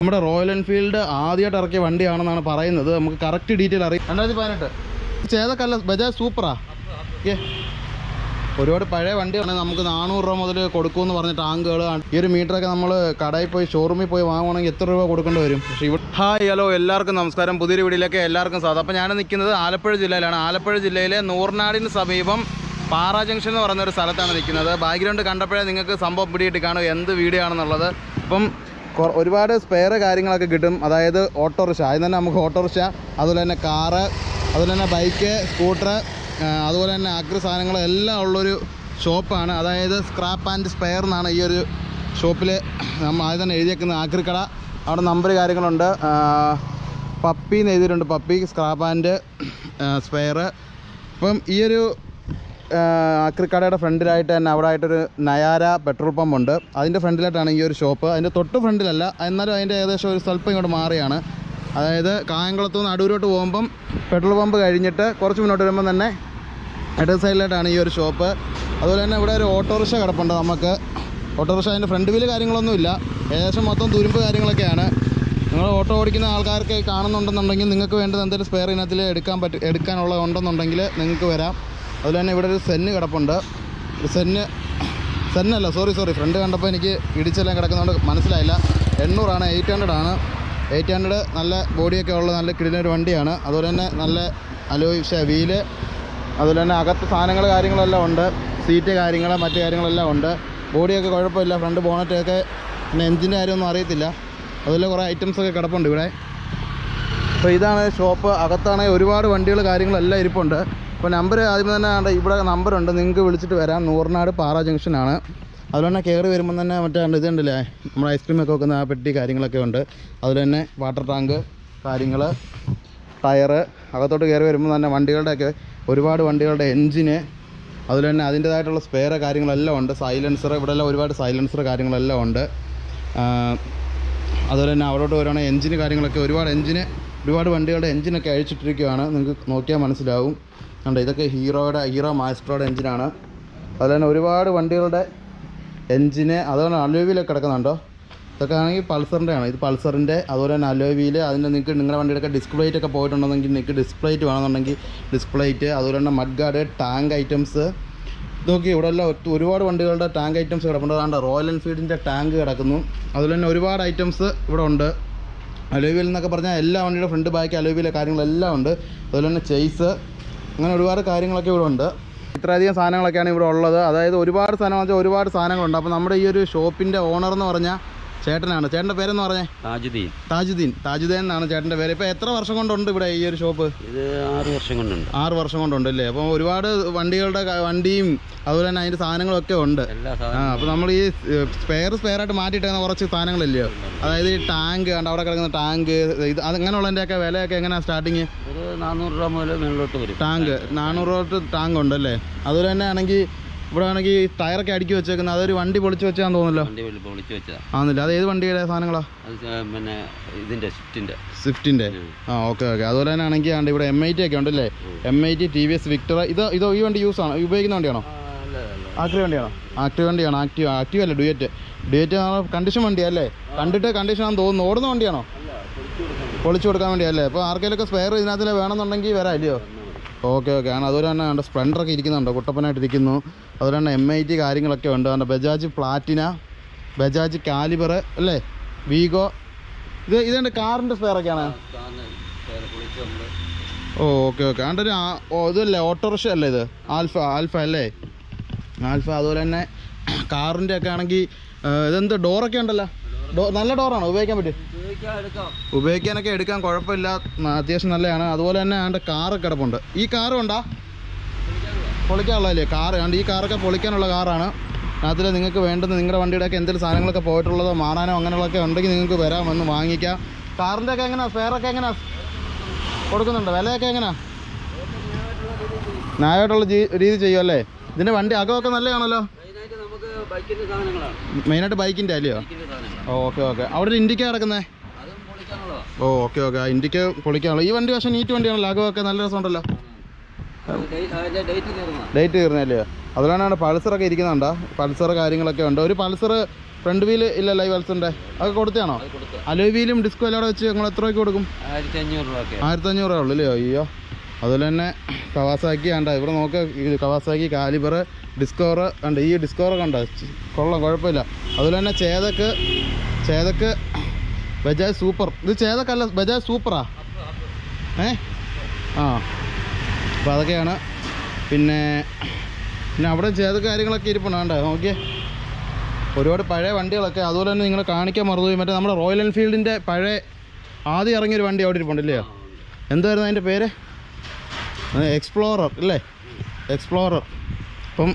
നമ്മുടെ royal Enfield ആദ്യമായിട്ട് ഇറക്കിയ വണ്ടിയാണെന്നാണ് പറയുന്നത്. നമുക്ക് കറക്റ്റ് ഡീറ്റെയിൽ അറിയാം. രണ്ടായിരത്തി പതിനെട്ട്. ചേതക്കല്ല ബജാജ് സൂപ്പറാ. ഏ ഒരുപാട് പഴയ വണ്ടിയാണ് നമുക്ക് നാനൂറ് രൂപ മുതൽ കൊടുക്കുമെന്ന് പറഞ്ഞ ടാങ്കുകൾ ഈ ഒരു മീറ്ററൊക്കെ നമ്മൾ കടയിൽ പോയി ഷോറൂമിൽ പോയി വാങ്ങുവാണെങ്കിൽ എത്ര രൂപ കൊടുക്കേണ്ടി വരും? പക്ഷേ ഇവിടെ ഹായ് ഹലോ എല്ലാവർക്കും നമസ്കാരം. പുതിയൊരു വീഡിയോയിലേക്ക് എല്ലാവർക്കും സ്വാഗതം. അപ്പോൾ ഞാൻ നിൽക്കുന്നത് ആലപ്പുഴ ജില്ലയിലാണ്. ആലപ്പുഴ ജില്ലയിലെ നൂർനാടിന് സമീപം പാറ ജംഗ്ഷൻ എന്ന് പറയുന്ന ഒരു സ്ഥലത്താണ് നിൽക്കുന്നത്. ബാക്ക്ഗ്രൗണ്ട് കണ്ടപ്പോഴേ നിങ്ങൾക്ക് സംഭവം പിടിയിട്ട് കാണും എന്ത് വീഡിയോ ആണെന്നുള്ളത്. അപ്പം ഒരുപാട് സ്പെയർ കാര്യങ്ങളൊക്കെ കിട്ടും. അതായത് ഓട്ടോറിക്ഷ. ആദ്യം തന്നെ നമുക്ക് ഓട്ടോറിക്ഷ അതുപോലെ തന്നെ കാറ് അതുപോലെ തന്നെ ബൈക്ക് സ്കൂട്ടർ അതുപോലെ തന്നെ അഗ്ര സാധനങ്ങൾ എല്ലാം ഉള്ളൊരു ഷോപ്പാണ്. അതായത് സ്ക്രാപ്പ് ആൻഡ് സ്പെയർ എന്നാണ് ഈ ഒരു ഷോപ്പിൽ നമ്മൾ ആദ്യം തന്നെ എഴുതിയേക്കുന്ന ആക്രിക്കട അവിടെ നമ്പർ കാര്യങ്ങളുണ്ട്. പപ്പി എന്ന് എഴുതിയിട്ടുണ്ട് പപ്പി. സ്ക്രാപ്പ് ആൻഡ് സ്പെയർ അപ്പം ഈ ഒരു അക്രിക്കടയുടെ ഫ്രണ്ടിലായിട്ട് തന്നെ അവിടെ ആയിട്ടൊരു നയാര പെട്രോൾ പമ്പ് ഉണ്ട്. അതിന്റെ ഫ്രണ്ടിലായിട്ടാണ് ഈ ഒരു ഷോപ്പ്. അതിന്റെ തൊട്ട് ഫ്രണ്ടിലല്ല എന്നാലും അതിന്റെ ഏകദേശം ഒരു സ്വല്പം ഇങ്ങോട്ട് മാറിയാണ്. അതായത് കായംകുളത്തു നിന്ന് അടൂരോട്ട് പോകുമ്പം പെട്രോൾ പമ്പ് കഴിഞ്ഞിട്ട് കുറച്ച് മുന്നോട്ട് വരുമ്പം തന്നെ ഇടത് സൈഡിലായിട്ടാണ് ഈ ഒരു ഷോപ്പ്. അതുപോലെ തന്നെ ഇവിടെ ഒരു ഓട്ടോറിക്ഷ കിടപ്പുണ്ട് നമുക്ക്. ഓട്ടോറിക്ഷ അതിന്റെ ഫ്രണ്ട് വീൽ കാര്യങ്ങളൊന്നുമില്ല. ഏകദേശം മൊത്തം തുരുമ്പ് കാര്യങ്ങളൊക്കെയാണ്. നിങ്ങൾ ഓട്ടോ ഓടിക്കുന്ന ആൾക്കാർക്ക് കാണുന്നുണ്ടെന്നുണ്ടെങ്കിൽ നിങ്ങൾക്ക് വേണ്ടത് എന്തെങ്കിലും സ്പെയർ ഇനത്തിൽ എടുക്കാൻ പറ്റും എടുക്കാനുള്ള ഉണ്ടെന്നുണ്ടെങ്കിൽ നിങ്ങൾക്ക് വരാം. അതുപോലെ തന്നെ ഇവിടെ ഒരു സെന്ന് കിടപ്പുണ്ട്. ഒരു സെന്ന് സെന്നല്ല സോറി സോറി ഫ്രണ്ട് കണ്ടപ്പോൾ എനിക്ക് ഇടിച്ചെല്ലാം കിടക്കുന്നതുകൊണ്ട് മനസ്സിലായില്ല. എണ്ണൂറാണ് എയ്റ്റ് ഹൺഡ്രഡ് ആണ്. എയ്റ്റ് ഹൺഡ്രഡ് നല്ല ബോഡിയൊക്കെ ഉള്ള നല്ല കിടിലൊരു വണ്ടിയാണ്. അതുപോലെ തന്നെ നല്ല അലോയ് വീൽ അതുപോലെ തന്നെ അകത്ത് സാധനങ്ങൾ കാര്യങ്ങളെല്ലാം ഉണ്ട്. സീറ്റ് കാര്യങ്ങൾ മറ്റു കാര്യങ്ങളെല്ലാം ഉണ്ട്. ബോഡിയൊക്കെ കുഴപ്പമില്ല ഫ്രണ്ട് ബോണറ്റൊക്കെ പിന്നെ എഞ്ചിന്റെ കാര്യമൊന്നും അറിയത്തില്ല. അതുപോലെ കുറേ ഐറ്റംസ് ഒക്കെ കിടപ്പുണ്ട് ഇവിടെ. അപ്പോൾ ഇതാണ് ഷോപ്പ് അകത്താണെങ്കിൽ ഒരുപാട് വണ്ടികൾ കാര്യങ്ങളെല്ലാം ഇരിപ്പുണ്ട്. അപ്പോൾ നമ്പർ ആദ്യം തന്നെ ആണ്ട് ഇവിടെ നമ്പറുണ്ട്. നിങ്ങൾക്ക് വിളിച്ചിട്ട് വരാം. നൂറിനാട് പാറ ജംഗ്ഷനാണ്. അതുപോലെ തന്നെ കയറി വരുമ്പോൾ തന്നെ മറ്റേ ഇത് ഇതുണ്ടല്ലേ നമ്മുടെ ഐസ്ക്രീം ഒക്കെ വെക്കുന്ന ആ പെട്ടി കാര്യങ്ങളൊക്കെ ഉണ്ട്. അതുപോലെ തന്നെ വാട്ടർ ടാങ്ക് കാര്യങ്ങൾ ടയറ് അകത്തോട്ട് കയറി വരുമ്പോൾ തന്നെ വണ്ടികളുടെയൊക്കെ ഒരുപാട് വണ്ടികളുടെ എൻജിന് അതുപോലെ തന്നെ അതിന്റേതായിട്ടുള്ള സ്പെയർ കാര്യങ്ങളെല്ലാം ഉണ്ട്. സൈലൻസർ ഇവിടെ എല്ലാം ഒരുപാട് സൈലൻസർ കാര്യങ്ങളെല്ലാം ഉണ്ട്. അതുപോലെ തന്നെ അവിടോട്ട് വരുവാണെങ്കിൽ എഞ്ചിന് കാര്യങ്ങളൊക്കെ ഒരുപാട് എഞ്ചിന് ഒരുപാട് വണ്ടികളുടെ എഞ്ചിനൊക്കെ അഴിച്ചിട്ടിരിക്കുകയാണ്. നിങ്ങൾക്ക് നോക്കിയാൽ മനസ്സിലാവും. കണ്ടോ ഇതൊക്കെ ഹീറോയുടെ ഹീറോ മാസ്ട്രോയുടെ എഞ്ചിനാണ്. അതുപോലെ തന്നെ ഒരുപാട് വണ്ടികളുടെ എഞ്ചിന് അതുപോലെ അലോവിയിലൊക്കെ കിടക്കുന്നുണ്ടോ? ഇതൊക്കെ ആണെങ്കിൽ പൾസറിന്റെ ആണ് ഇത് പൾസറിന്റെ അതുപോലെ തന്നെ അലോവിയിൽ അതിന്റെ നിങ്ങൾക്ക് നിങ്ങളുടെ വണ്ടിയുടെ ഡിസ്പ്ലേറ്റ് ഒക്കെ പോയിട്ടുണ്ടെങ്കിൽ നിങ്ങൾക്ക് ഡിസ്പ്ലേറ്റ് വേണമെന്നുണ്ടെങ്കിൽ ഡിസ്പ്ലേറ്റ് അതുപോലെ തന്നെ മഡ് ഗാർഡ് ടാങ്ക് ഐറ്റംസ്. ഇതൊക്കെ ഇവിടെ എല്ലാം ഒരുപാട് വണ്ടികളുടെ ടാങ്ക് ഐറ്റംസ് കിടപ്പുണ്ട്. റോയൽ എൻഫീൽഡിന്റെ ടാങ്ക് കിടക്കുന്നു. അതുപോലെ തന്നെ ഒരുപാട് ഐറ്റംസ് ഇവിടെ ഉണ്ട്. അലോവിയിൽ എന്നൊക്കെ പറഞ്ഞാൽ എല്ലാ വണ്ടിയുടെ ഫ്രണ്ട് ബാക്ക് അലോവിയിലെ കാര്യങ്ങളെല്ലാം ഉണ്ട്. അതുപോലെ തന്നെ ചെയ്സ് അങ്ങനെ ഒരുപാട് കാര്യങ്ങളൊക്കെ ഇവിടെ ഉണ്ട്. ഇത്രയധികം സാധനങ്ങളൊക്കെയാണ് ഇവിടെ ഉള്ളത്. അതായത് ഒരുപാട് സാധനം വെച്ചാൽ ഒരുപാട് സാധനങ്ങളുണ്ട്. അപ്പോൾ നമ്മുടെ ഈ ഒരു ഷോപ്പിന്റെ ഓണർ എന്ന് പറഞ്ഞാൽ ചേട്ടനാണ്? ചേട്ടന്റെ പേരെന്ന് പറഞ്ഞേ? താജുദ്ദീൻ. താജുദ്ദീൻ. താജുദ്ദീൻ എന്നാണ് ചേട്ടന്റെ പേര്. ഇപ്പോൾ എത്ര വർഷം കൊണ്ടുണ്ട് ഇവിടെ ഈ ഒരു ഷോപ്പ്? ഇത് ആറ് വർഷം കൊണ്ടുണ്ട്. ആറ് വർഷം കൊണ്ടുണ്ട് അല്ലേ? അപ്പോൾ ഒരുപാട് വണ്ടികളുടെ വണ്ടിയും അതുപോലെ തന്നെ അതിന്റെ സാധനങ്ങളൊക്കെ ഉണ്ട്. എല്ലാ ആ അപ്പൊ അപ്പോൾ നമ്മൾ ഈ സ്പെയർ സ്പെയർ ആയിട്ട് മാറ്റിയിട്ടേക്കുന്ന കുറച്ച് സാധനങ്ങളില്ലയോ? അതായത് ഈ ടാങ്ക് കണ്ട അവിടെ കിടക്കുന്ന ടാങ്ക് ഇത് അത് അങ്ങനെയുള്ളതിന്റെയൊക്കെ വിലയൊക്കെ എങ്ങനെയാണ് സ്റ്റാർട്ടിങ് ഒരു നാനൂറ് രൂപ മുതൽ മുകളിലോട്ട് വരും. ടാങ്ക് നാനൂറ് രൂപ ടാങ്ക് ഉണ്ടല്ലേ? അതുപോലെ തന്നെ ആണെങ്കിൽ ഇവിടെ ആണെങ്കിൽ ടയറൊക്കെ അടുക്കി വെച്ചേക്കുന്നത്. അതൊരു വണ്ടി പൊളിച്ച് വെച്ചാന്ന് തോന്നുന്നല്ലോ. പൊളിച്ച് വെച്ചതാ. ആന്നില്ല. അത് ഏത് വണ്ടിയുടെ സാധനങ്ങളാ? പിന്നെ ഇതിന്റെ സ്വിഫ്റ്റിന്റെ. സ്വിഫ്റ്റിന്റെ ആ ഓക്കെ ഓക്കെ. അതുപോലെ തന്നെ ആണെങ്കിൽ ഇവിടെ എം ഐ ടി ഒക്കെ ഉണ്ടല്ലേ? M I T T V S Victor ഇത് ഇത് ഈ വണ്ടി യൂസ് ആണ്? ഉപയോഗിക്കുന്ന വണ്ടിയാണോ? ആക്റ്റീവ് വണ്ടിയാണോ? ആക്റ്റീവ് വണ്ടിയാണോ. ആക്റ്റീവ് ആക്റ്റീവ് അല്ല ഡുയറ്റ്? ഡുയറ്റ് കണ്ടീഷൻ വണ്ടിയാ അല്ലേ? കണ്ടിട്ട് കണ്ടീഷൻ ആണെന്ന് തോന്നുന്നു. ഓടുന്ന വണ്ടിയാണോ? പൊളിച്ചു കൊടുക്കാൻ വേണ്ടിയല്ലേ അപ്പോൾ ആർക്കെങ്കിലുമൊക്കെ സ്പെയർ ഇതിനകത്തിൽ വേണമെന്നുണ്ടെങ്കിൽ വരാം ഇല്ലയോ? Okay okay. ആണ് അതുപോലെ തന്നെ ഉണ്ട് സ്പ്ലെൻഡറൊക്കെ ഇരിക്കുന്നുണ്ട്. കുട്ടപ്പനായിട്ട് ഇരിക്കുന്നു. അതുപോലെ തന്നെ എം ഐ ടി കാര്യങ്ങളൊക്കെ ഉണ്ട്. അതുകൊണ്ട് ബജാജ് പ്ലാറ്റിന ബജാജ് കാലിബർ അല്ലേ? വീഗോ ഇത് ഇതെന്റെ കാറിന്റെ സ്പെയറൊക്കെയാണ് ഓ ഓക്കെ ഓക്കെ. ഒരു ഓ ഇതല്ലേ ഓട്ടോറിക്ഷ അല്ലേ ഇത്? ആൽഫ ആൽഫ അല്ലേ? ആൽഫ അതുപോലെ തന്നെ കാറിന്റെ ഒക്കെ ആണെങ്കിൽ ഇതെന്ത് ഡോറൊക്കെ ഉണ്ടല്ലോ? നല്ല ഡോറാണോ? ഉപയോഗിക്കാൻ പറ്റും ഉപയോഗിക്കാനൊക്കെ എടുക്കാൻ കുഴപ്പമില്ല. അത്യാവശ്യം നല്ലതാണ് അതുപോലെ തന്നെ ആണ്ട് കാറൊക്കെ കിടപ്പുണ്ട്. ഈ കാറും ഉണ്ടാ പൊളിക്കാനുള്ളതല്ലേ? കാറ്. ഈ കാറൊക്കെ പൊളിക്കാനുള്ള കാറാണ്. അതിൽ നിങ്ങൾക്ക് വേണ്ടുന്ന നിങ്ങളുടെ വണ്ടിയുടെയൊക്കെ എന്തെങ്കിലും സാധനങ്ങളൊക്കെ പോയിട്ടുള്ളതോ മാറാനോ അങ്ങനെയുള്ളതൊക്കെ ഉണ്ടെങ്കിൽ നിങ്ങൾക്ക് വരാം വന്ന് വാങ്ങിക്കാം. കാറിന്റെ ഒക്കെ എങ്ങനെയാ ഫെയറൊക്കെ എങ്ങനെയാ കൊടുക്കുന്നുണ്ട്? വിലയൊക്കെ എങ്ങനെയാ ന്യായമായിട്ടുള്ള രീതി ചെയ്യുമല്ലേ ഇതിന്റെ വണ്ടി അകമൊക്കെ നല്ലതാണല്ലോ. നമുക്ക് ബൈക്കിന്റെ സാധനങ്ങളാണ്. മെയിനായിട്ട് അല്ലയോ? ബൈക്കിന്റെ സാധനങ്ങൾ ഓക്കെ ഓക്കെ. അവിടെ ഒരു ഇൻഡിക്ക കിടക്കുന്നേ? ഓ ഓക്കെ ഓക്കെ. ഇന്ത്യയ്ക്ക് പൊളിക്കാനുള്ള. ഈ വണ്ടി പക്ഷേ നീറ്റ് വണ്ടിയാണല്ലോ അകമൊക്കെ നല്ല രസമുണ്ടല്ലോ. ഡേറ്റ് തീർന്ന ഡേറ്റ് തീർന്നല്ലേ അതുകൊണ്ടാണ് പൾസറൊക്കെ ഇരിക്കുന്നുണ്ടോ? പൾസർ കാര്യങ്ങളൊക്കെ ഉണ്ട്? ഒരു പൾസർ ഫ്രണ്ട് വീൽ ഇല്ല ലൈവ് പൾസറിന്റെ അത് കൊടുത്തതാണോ അലോ വീലും ഡിസ്കോ എല്ലാം വെച്ച് നിങ്ങൾ എത്ര രൂപയ്ക്ക് കൊടുക്കും? ആയിരത്തി അഞ്ഞൂറ് രൂപ ഉള്ളൂ അല്ലയോ അയ്യോ. അതുപോലെ തന്നെ കവാസാക്കി ആണ്ടാ. ഇവിടെ നോക്കുക കവാസാക്കി കാലിബർ ഡിസ്കവർ കണ്ട ഈ ഡിസ്കവർ കണ്ട? കൊള്ളാം കുഴപ്പമില്ല. അതുപോലെ തന്നെ ചേതക്ക് ചേതക്ക് ബജാജ് സൂപ്പർ. ഇത് ചേതക്കല്ല ബജാജ് സൂപ്പറാ? ഏ? ആ. അപ്പോൾ അതൊക്കെയാണ്. പിന്നെ പിന്നെ അവിടെ ചേതക്ക് കാര്യങ്ങളൊക്കെ ഇരിപ്പുണ്ട് കണ്ടേ? നോക്കിയേ. ഒരുപാട് പഴയ വണ്ടികളൊക്കെ അതുപോലെ തന്നെ നിങ്ങൾ കാണിക്കാൻ മറന്നുപോയി മറ്റേ നമ്മുടെ റോയൽ എൻഫീൽഡിന്റെ പഴയ ആദ്യം ഇറങ്ങിയൊരു വണ്ടി അവിടെ ഇരിപ്പുണ്ടല്ലേ എന്തായിരുന്നു അതിന്റെ പേര്? എക്സ്പ്ലോറർ അല്ലേ എക്സ്പ്ലോറർ അപ്പം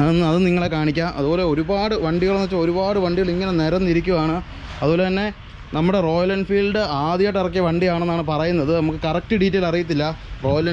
അതൊന്ന് അത് നിങ്ങളെ കാണിക്കാം. അതുപോലെ ഒരുപാട് വണ്ടികളെന്ന് വെച്ചാൽ ഒരുപാട് വണ്ടികൾ ഇങ്ങനെ നിരന്നിരിക്കുവാണ്. അതുപോലെ തന്നെ നമ്മുടെ റോയൽ എൻഫീൽഡ് ആദ്യമായിട്ട് ഇറക്കിയ വണ്ടിയാണെന്നാണ് പറയുന്നത്. നമുക്ക് കറക്റ്റ് ഡീറ്റെയിൽ അറിയത്തില്ല. റോയൽ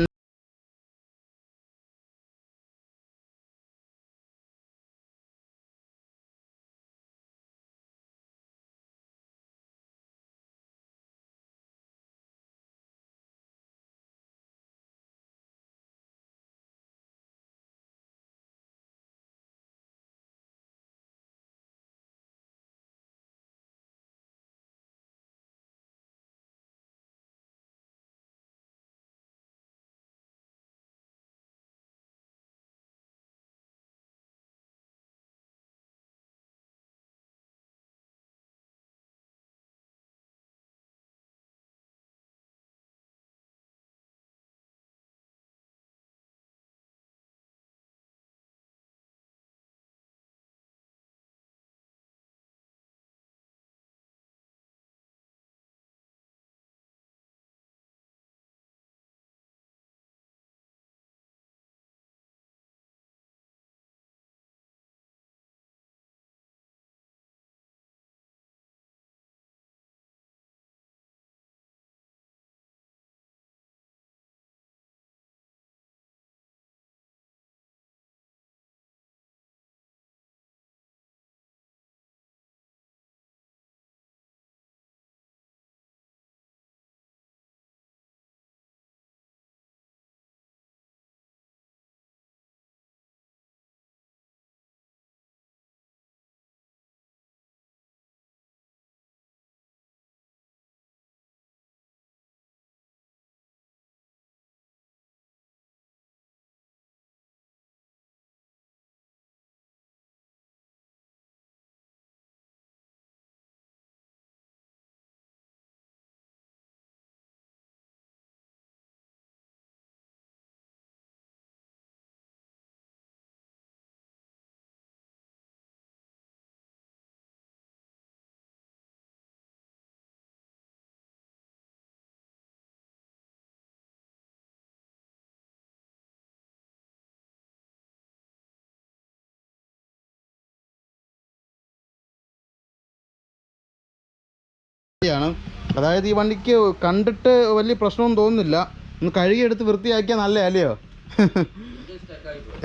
വണ്ടിയാണ് അതായത് ഈ വണ്ടിക്ക് കണ്ടിട്ട് വലിയ പ്രശ്നമൊന്നും തോന്നുന്നില്ല. ഒന്ന് കഴുകിയെടുത്ത് വൃത്തിയാക്കിയാൽ നല്ല അല്ലയോ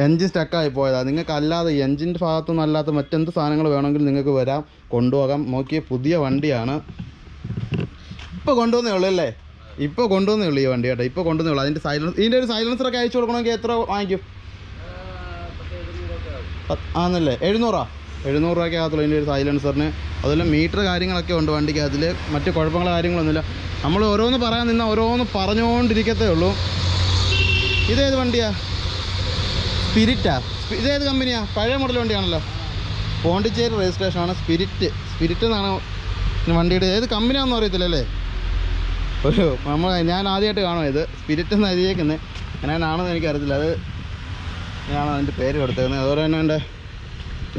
എൻജിൻ സ്റ്റക്കായി പോയതാണ് നിങ്ങൾക്ക് അല്ലാതെ എൻജിന്റെ ഭാഗത്തൊന്നും അല്ലാത്ത മറ്റെന്ത് സാധനങ്ങൾ വേണമെങ്കിൽ നിങ്ങൾക്ക് വരാം കൊണ്ടുപോകാം. നോക്കിയ പുതിയ വണ്ടിയാണ്. ഇപ്പോൾ കൊണ്ടുവന്നേ ഉള്ളൂ അല്ലേ? ഇപ്പോൾ കൊണ്ടുവന്നേ ഉള്ളൂ ഈ വണ്ടി കേട്ടോ. ഇപ്പോൾ കൊണ്ടുവന്നേ ഉള്ളൂ. അതിന്റെ സൈലൻസ് ഇതിന്റെ ഒരു സൈലൻസറൊക്കെ അയച്ചു കൊടുക്കണമെങ്കിൽ എത്ര വാങ്ങിക്കും? ആന്നല്ലേ? എഴുന്നൂറാ? എഴുന്നൂറ് രൂപയ്ക്ക് അകത്തുള്ളൂ ഇതിന്റെ ഒരു സൈലൻസറിന് അതുപോലെ മീറ്റർ കാര്യങ്ങളൊക്കെ ഉണ്ട് വണ്ടിക്ക് വണ്ടിക്കകത്തിൽ മറ്റ് കുഴപ്പങ്ങൾ കാര്യങ്ങളൊന്നുമില്ല. നമ്മൾ ഓരോന്ന് പറയാൻ നിന്നാൽ ഓരോന്ന് പറഞ്ഞുകൊണ്ടിരിക്കത്തേ ഉള്ളൂ. ഇതേത് വണ്ടിയാ? സ്പിരിറ്റാ സ്പി- ഇതേത് കമ്പനിയാ പഴയ മോഡൽ വണ്ടിയാണല്ലോ. പോണ്ടിച്ചേരി രജിസ്ട്രേഷനാണ് സ്പിരിറ്റ് സ്പിരിറ്റ് എന്നാണ് വണ്ടിയുടെ ഏത് കമ്പനിയാണെന്ന് അറിയത്തില്ല അല്ലേ ഒരു നമ്മൾ ഞാൻ ആദ്യമായിട്ട് കാണും ഇത്. സ്പിരിറ്റ് എന്ന് എഴുതിയേക്കുന്നത് ഞാനാണെന്ന് എനിക്കറിയത്തില്ല. അത് ഞാനാണ് അതിന്റെ പേര് കൊടുത്തേക്കുന്നത്. അതുപോലെ തന്നെ എന്റെ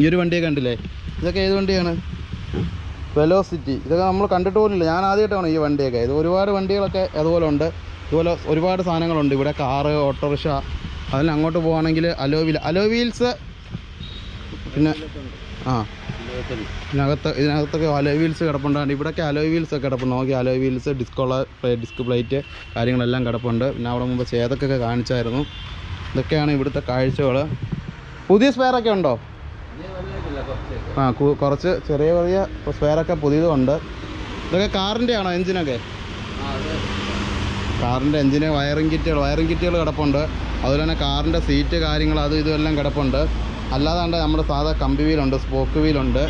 ഈ ഒരു വണ്ടിയൊക്കെ കണ്ടില്ലേ? ഇതൊക്കെ ഏത് വണ്ടിയാണ്? വെലോസിറ്റി ഇതൊക്കെ നമ്മൾ കണ്ടിട്ട് പോലില്ല ഞാൻ ആദ്യമായിട്ടാണ് ഈ വണ്ടിയൊക്കെ. ഇത് ഒരുപാട് വണ്ടികളൊക്കെ അതുപോലെ ഉണ്ട്. ഇതുപോലെ ഒരുപാട് സാധനങ്ങളുണ്ട്. ഇവിടെ കാറ് ഓട്ടോറിക്ഷ അതിന് അങ്ങോട്ട് പോവുകയാണെങ്കിൽ അലോ വീൽ അലോ വീൽസ് പിന്നെ ആ. ഇതിനകത്ത് ഇതിനകത്തൊക്കെ അലോ വീൽസ് കിടപ്പുണ്ടാകും ഇവിടെയൊക്കെ അലോ വീൽസ് കിടപ്പുണ്ട്. നോക്കി അലോ വീൽസ് ഡിസ്കോള ഡിസ്ക് പ്ലേറ്റ് കാര്യങ്ങളെല്ലാം കിടപ്പുണ്ട്. പിന്നെ അവിടെ മുമ്പ് ചേതക്കൊക്കെ കാണിച്ചായിരുന്നു. ഇതൊക്കെയാണ് ഇവിടുത്തെ കാഴ്ചകൾ പുതിയ സ്പെയറൊക്കെ ഉണ്ടോ? ആ കുറച്ച് ചെറിയ ചെറിയ സ്പെയറൊക്കെ പുതിയതുണ്ട്. ഇതൊക്കെ കാറിന്റെ ആണോ എൻജിനൊക്കെ കാറിന്റെ എൻജിന് വയറിംഗ് കിറ്റുകൾ വയറിംഗ് കിറ്റുകൾ കിടപ്പുണ്ട്. അതുപോലെ തന്നെ കാറിന്റെ സീറ്റ് കാര്യങ്ങൾ അതും ഇതും എല്ലാം കിടപ്പുണ്ട്. അല്ലാതെ നമ്മുടെ സാധാ കമ്പി വീലുണ്ട് സ്പോക്ക് വീലുണ്ട്.